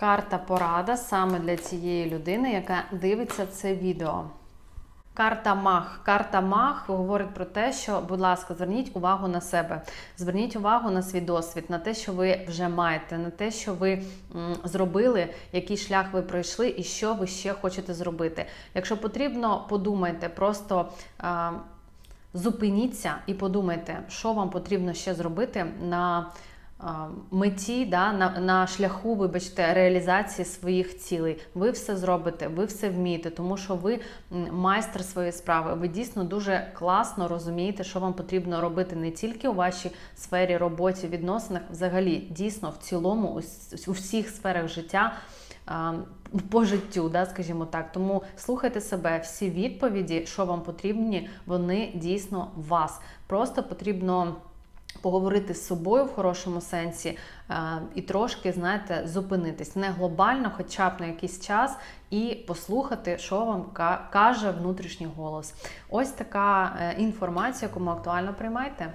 Карта порада саме для цієї людини, яка дивиться це відео. Карта Мах. Карта Мах говорить про те, що, будь ласка, зверніть увагу на себе, зверніть увагу на свій досвід, на те, що ви вже маєте, на те, що ви зробили, який шлях ви пройшли і що ви ще хочете зробити. Якщо потрібно, подумайте, просто. А, Зупиніться і подумайте, що вам потрібно ще зробити на меті, да, на, на шляху, вибачте, реалізації своїх цілей. Ви все зробите, ви все вмієте, тому що ви майстер своєї справи. Ви дійсно дуже класно розумієте, що вам потрібно робити не тільки у вашій сфері роботі, відносинах, взагалі дійсно в цілому, у, всіх сферах життя. По життю, да, скажімо так, тому слухайте себе, всі відповіді, що вам потрібні, вони дійсно вас. Просто потрібно поговорити з собою в хорошому сенсі е, і трошки, знаєте, зупинитись не глобально, хоча б на якийсь час, і послухати, що вам ка- каже внутрішній голос. Ось така е, інформація, кому актуально приймайте.